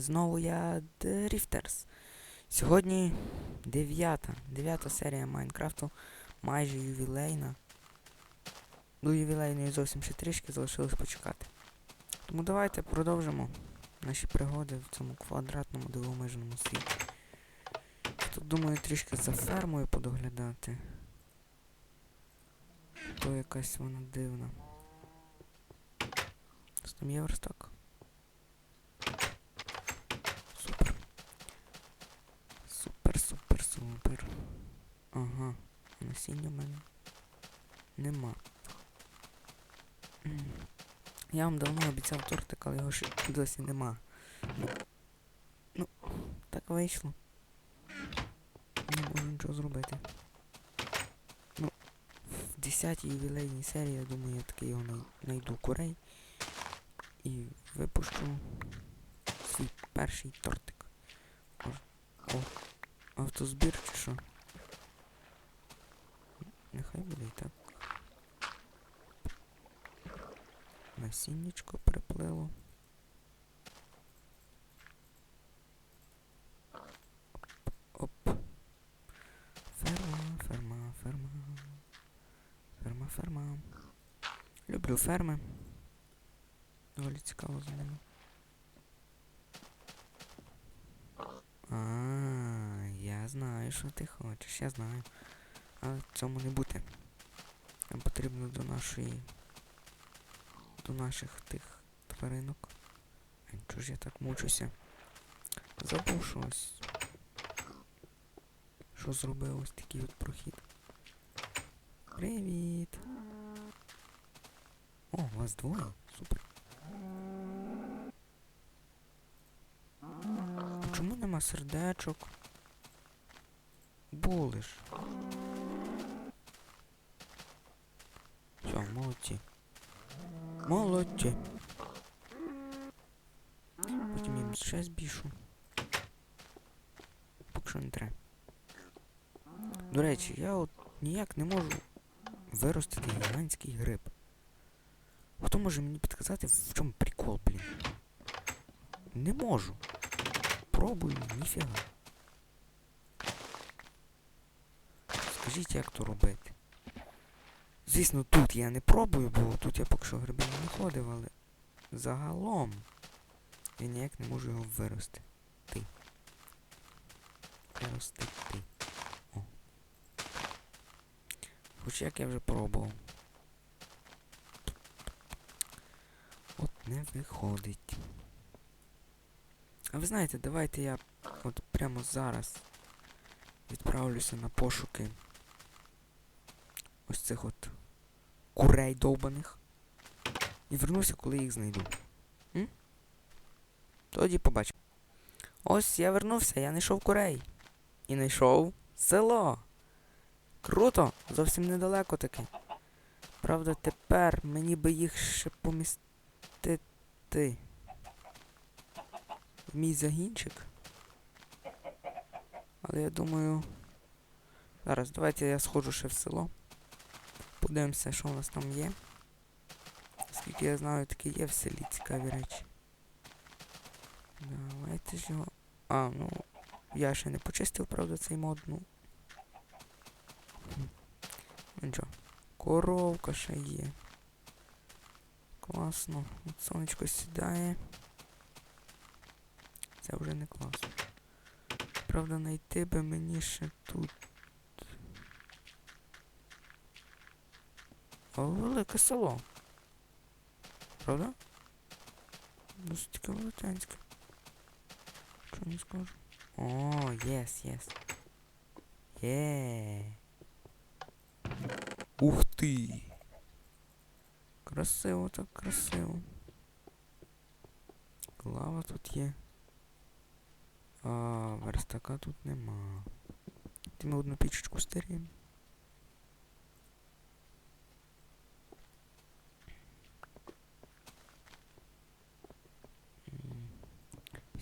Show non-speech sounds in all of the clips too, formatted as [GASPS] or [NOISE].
знову я Дріфтерс. Сьогодні дев'ята, дев'ята серія Майнкрафту, майже ювілейна. До ювілейної зовсім ще трішки залишилось почекати. Тому давайте продовжимо наші пригоди в цьому квадратному дивовижному світі. Тут думаю трішки за фермою подоглядати. То якась вона дивна. Ось Там є верстак. Супер. Супер, супер, супер. Ага. Насіння в мене нема. М. Я вам давно обіцяв тортик, але його ще досі нема. Ну, ну так вийшло. Не можу нічого зробити. Ну, в 10-й ювілейній серії, я думаю, я таки його най- курей і випущу свій перший тортик. О, автозбір чи що? Нехай буде і так. Насіннячко приплило. Оп. Ферма, ферма, ферма. Ферма, ферма. Люблю ферми. Доволі цікаво за ними. А, я знаю, що ти хочеш, я знаю. Але цьому не бути. Нам потрібно до нашої. До наших тих тваринок. Чого ж я так мучуся? Забув щось. Що зробив ось такий от прохід. Привіт! О, вас двоє? Супер. А чому нема сердечок? Були ж. Все, молодці. Молодці. Потім їм ще збільшу. Поки що не треба. До речі, я от ніяк не можу виростити гігантський гриб. Хто може мені підказати, в чому прикол, блін? Не можу. Пробую, ніфіга. Скажіть, як то робити? Звісно, тут я не пробую, бо тут я поки що гриби не знаходив, але загалом я ніяк не можу його виростити. Виростити. О. Хоч як я вже пробував. От не виходить. А ви знаєте, давайте я от прямо зараз відправлюся на пошуки ось цих от курей довбаних. І вернуся, коли їх знайду. М? Тоді побачимо. Ось я вернувся, я знайшов курей. І знайшов село. Круто! Зовсім недалеко таки. Правда, тепер мені би їх ще помістити. В мій загінчик. Але я думаю. Зараз, давайте я сходжу ще в село. Подивимося, що у нас там є. Скільки я знаю, таке є в селі цікаві речі. Давайте ж його. А, ну. Я ще не почистив, правда, цей мод, ну. Ну Нічого. Коровка ще є. Класно. От сонечко сідає. Це вже не класно. Правда, знайти би мені ще тут. Велике село. Правда? Досить таке велетенське. Що не скажу. О, єс, єс. Є. Ух ти. Красиво, так красиво. Лава тут є. А, верстака тут нема. Ти ми одну пічечку старіємо.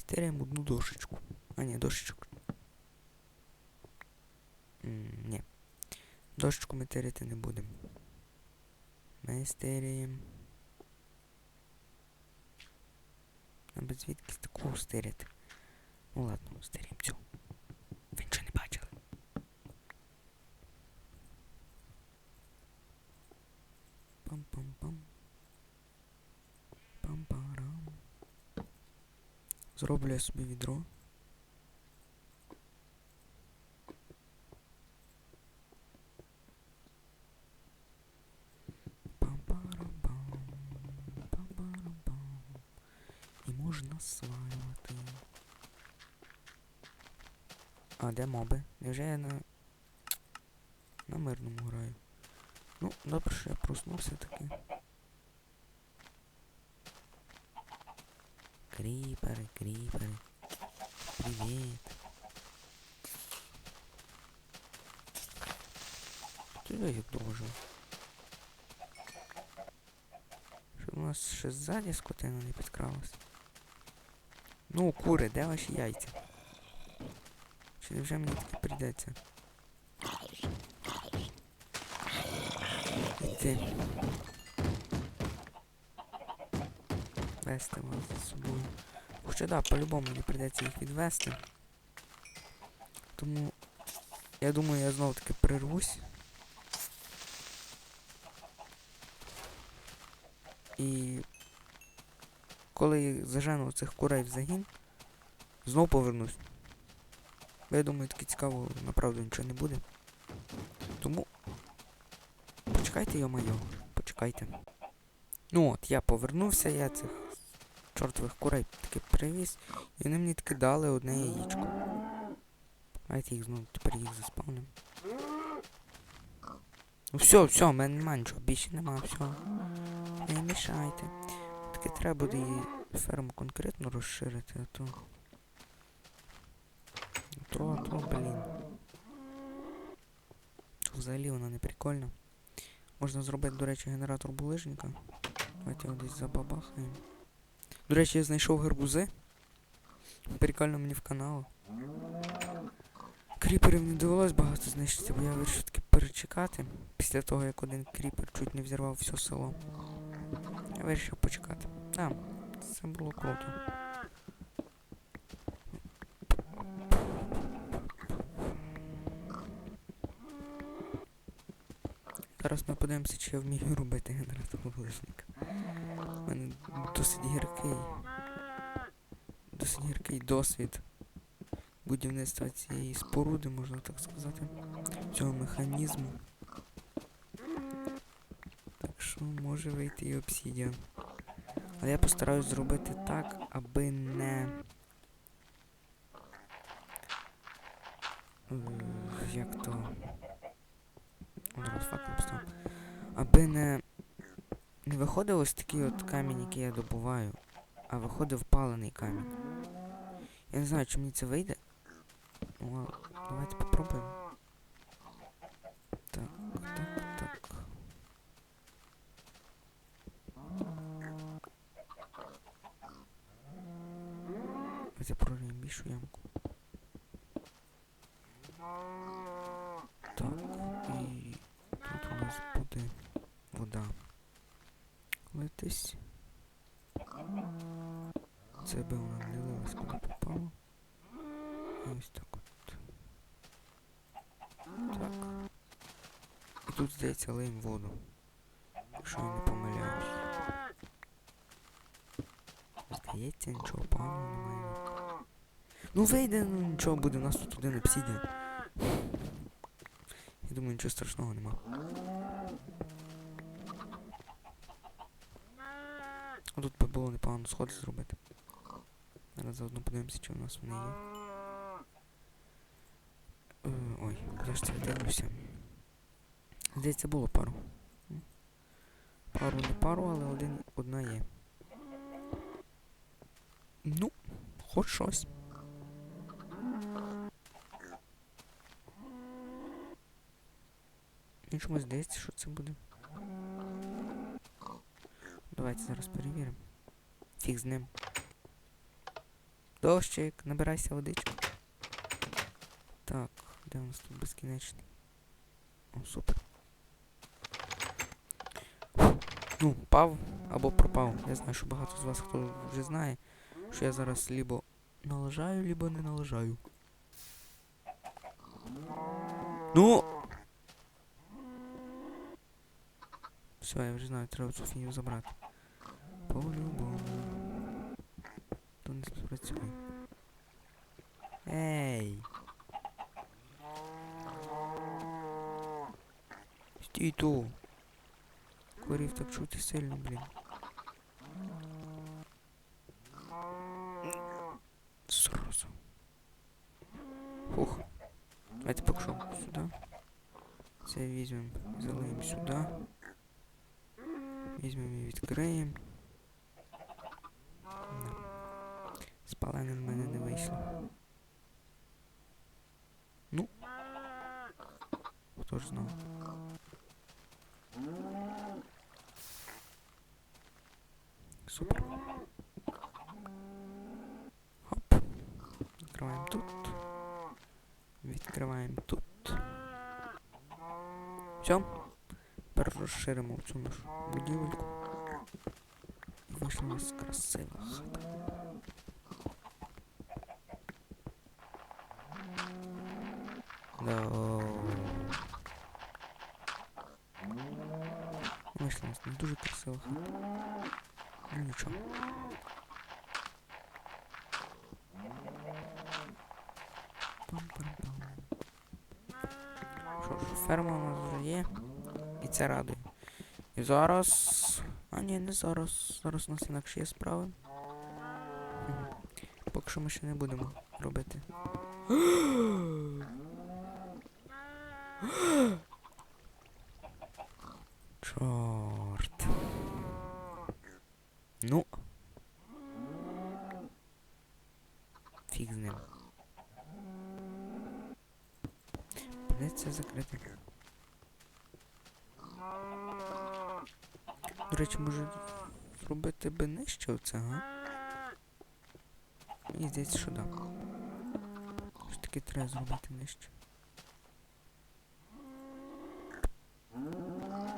Стеряємо одну дошечку. А ні, дошечок. М, Ні. Дошечку ми теряти не будемо. Ми стеряємо. Треба звідкись такого стиряти. Ну ладно, стирім цю. Ви нічого не бачили. Пам-пам-пам. Пам-парам. Зроблю я собі відро. І можна свалювати. А, де моби? Невже я на. На мирному граю? Ну, добре, що я проснувся таки. Кріпери. Привіт. Ти як довго жив? Щоб у нас ще ззаді скотина не підкралась. Ну, кури, де ваші яйця? Чи вже мені таки прийдеться? Іти. Вести вас за собою. Хоча да, по-любому мені прийдеться їх відвести. Тому я думаю, я знов таки прервусь. І коли зажену цих курей в загін, знов повернусь. Я думаю, таки цікаво, направду нічого не буде. Тому почекайте, йо-моє, почекайте. Ну от, я повернувся, я цих чортових курей таки привіз, і вони мені таки дали одне яєчко. Давайте їх знову тепер їх заспавним. Ну все, все, в мене нема нічого, більше нема, все. Не мішайте. Таки треба буде її ферму конкретно розширити, а то. А То, а то, блін. Взагалі вона не прикольна. Можна зробити, до речі, генератор булижника. Давайте його десь забабахаємо. До речі, я знайшов гарбузи. Прикольно мені в канал. Кріперів не довелось багато знищити, бо я вирішив таки перечекати. Після того, як один кріпер чуть не взірвав все село. Я вирішив почекати. Да, це було круто. Зараз ми подивимося, чи я вмію робити генератор вуличника. Досить гіркий. Досить гіркий досвід будівництва цієї споруди, можна так сказати. Цього механізму. Так що може вийти і обсідіан. Але я постараюсь зробити так, аби не. Як то. Одразу факт поставив. Аби не. Не виходив ось такий от камінь, який я добуваю, а виходив палений камінь. Я не знаю, чи мені це вийде. Ну, давайте попробуємо. Так, так, так. Давайте прориємо більшу ямку. Так, і тут у нас буде вода. Летись. Це вона не куди попало. Ось так от. Так. І тут, здається, лиємо воду. Якщо я не помиляюсь. Здається, нічого поганого немає. Ну вийде, ну нічого буде, у нас тут один обсідіан. Я думаю, нічого страшного нема. А тут би було непогано сходи зробити. Зараз заодно подивимося, чи у нас вони є. Е, ой, я ж це дивлюся. Здається, було пару. Пару не пару, але один, одна є. Ну, хоч щось. Чомусь здається, що це буде. Давайте зараз перевіримо. Фіг з ним. Дощик, набирайся водичку. Так, де у нас тут безкінечний? О, супер. Ну, пав або пропав. Я знаю, що багато з вас хто вже знає. що я зараз лібо налажаю, лібо не налажаю. Ну. Все, я вже знаю, треба цю фіню забрати. По-любому. То не спрацює. Ей! Стій ту! Корів так чути сильно, блін. Сразу. Фух. Давайте поки що сюди. Це візьмемо, залиємо сюди. Хто ж знав? Супер. Хоп. Відкриваємо тут. Відкриваємо тут. Все. Тепер розширимо цю нашу будівельку. І вийшла у нас красива хата. Да. Вийшла у не дуже красива хата. Ну нічого. Що ж, ферма у нас вже є. І це радує. І зараз. А ні, не зараз. Зараз у нас інакше є справи. Поки що ми ще не будемо робити. [GASPS] Чорт. Ну. Фіг з ним. Придеться закрити. До речі, може зробити би нищив це, га? Мені здається, що так. Що таки треба зробити нижче.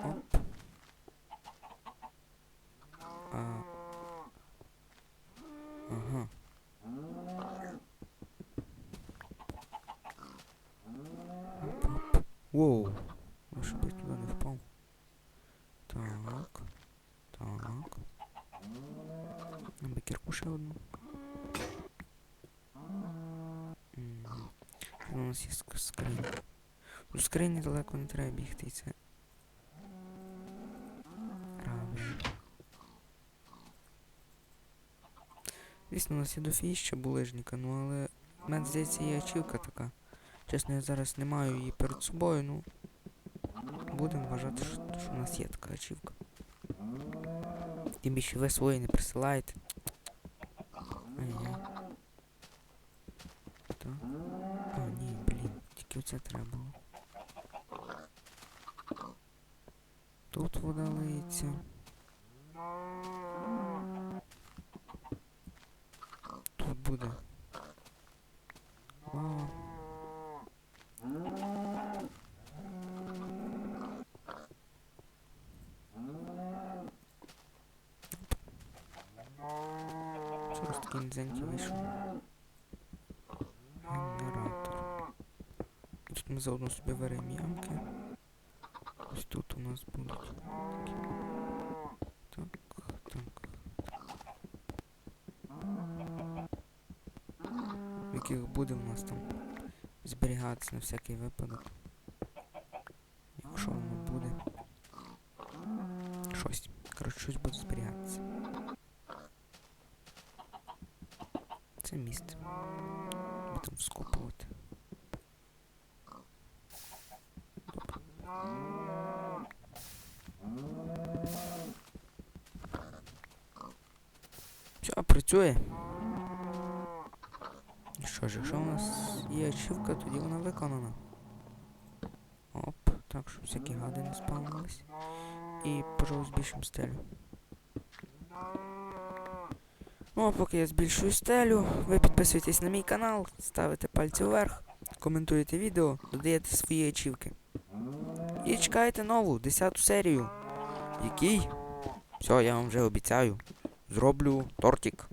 Оп. А. Ага. Оп-оп. Воу. Ну, щоб я туди не впав. Так. Так. Нам би кірку ще одну. М. У нас є ск- скриня. До скрині далеко не треба бігти, це. Правильно. Звісно, у нас є дофіща булижника, ну але в мене здається є ачівка така. Чесно, я зараз не маю її перед собою, ну. Будемо вважати, що, що у нас є така ачівка. Тим більше ви свої не присилаєте. Ай-яй. Так. А, ні, блін, тільки оце треба було. Тут вода лиється. Тут буде. Зараз такий низенький вийшов. Генератор. Тут ми заодно собі варимо ямки. Ось тут у нас будуть. Так, так. В яких буде у нас там зберігатися на всякий випадок. Якщо воно буде. Щось. Коротше, щось буде зберігатися. Це місце. Будемо скопувати. Добре. Все, працює. Що ж, якщо у нас є ачівка, тоді вона виконана. Оп, так, щоб всякі гади не спавнились. І, пожалуй, збільшимо стелю. Ну, а поки я збільшую стелю, ви підписуєтесь на мій канал, ставите пальці вверх, коментуєте відео, додаєте свої ачівки. І чекайте нову, 10 серію. Який? Все, я вам вже обіцяю. Зроблю тортик.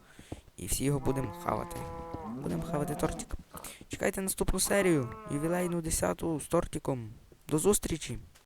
І всі його будемо хавати. Будемо хавати тортик. Чекайте наступну серію, ювілейну 10 з тортиком. До зустрічі!